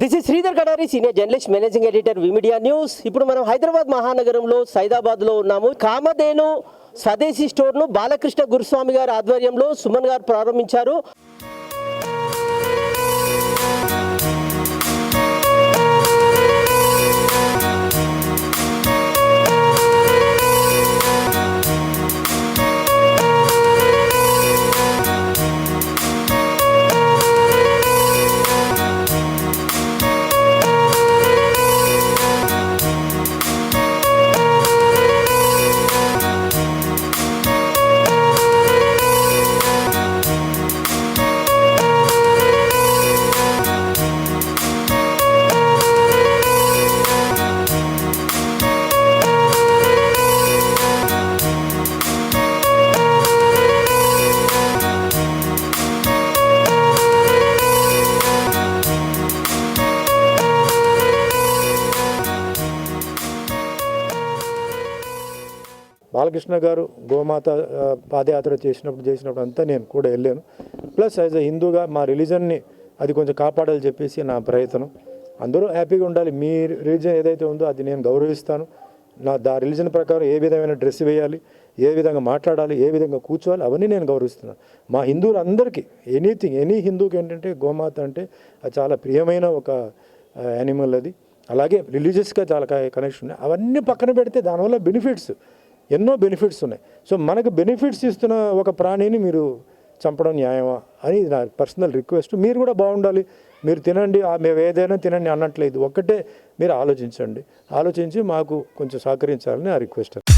This is Sridhar Kadari senior journalist managing editor V media news ఇప్పుడు మనం హైదరాబాద్ మహానగరంలో సైదాబాద్లో ఉన్నాము. కామధేను స్వదేశీ స్టోర్ను బాలకృష్ణ గురుస్వామి గారి ఆధ్వర్యంలో సుమన్ గారు ప్రారంభించారు. బాలకృష్ణ గారు గోమాత పాదయాత్ర చేసినప్పుడు చేసినప్పుడు అంతా నేను కూడా వెళ్ళాను. ప్లస్ యాజ్ అ హిందూగా మా రిలీజన్ని అది కొంచెం కాపాడాలి చెప్పేసి నా ప్రయత్నం. అందరూ హ్యాపీగా ఉండాలి. మీ రిలీజన్ ఏదైతే ఉందో అది నేను గౌరవిస్తాను. నా దా రిలీజన్ ప్రకారం ఏ విధమైన డ్రెస్ వేయాలి ఏ విధంగా మాట్లాడాలి ఏ విధంగా కూర్చోవాలి అవన్నీ నేను గౌరవిస్తున్నాను. మా హిందువులందరికీ ఎనీథింగ్ ఎనీ హిందూకి ఏంటంటే గోమాత అంటే అది చాలా ప్రియమైన ఒక యానిమల్ అది. అలాగే రిలీజియస్గా చాలా కనెక్షన్ ఉన్నాయి. అవన్నీ పక్కన పెడితే దానివల్ల బెనిఫిట్స్ ఎన్నో బెనిఫిట్స్ ఉన్నాయి. సో మనకు బెనిఫిట్స్ ఇస్తున్న ఒక ప్రాణిని మీరు చంపడం న్యాయమా? అని నా పర్సనల్ రిక్వెస్ట్. మీరు కూడా బాగుండాలి. మీరు తినండి. మేము ఏదైనా తినండి అన్నట్లేదు. ఒక్కటే మీరు ఆలోచించండి. ఆలోచించి మాకు కొంచెం సహకరించాలని ఆ రిక్వెస్ట్.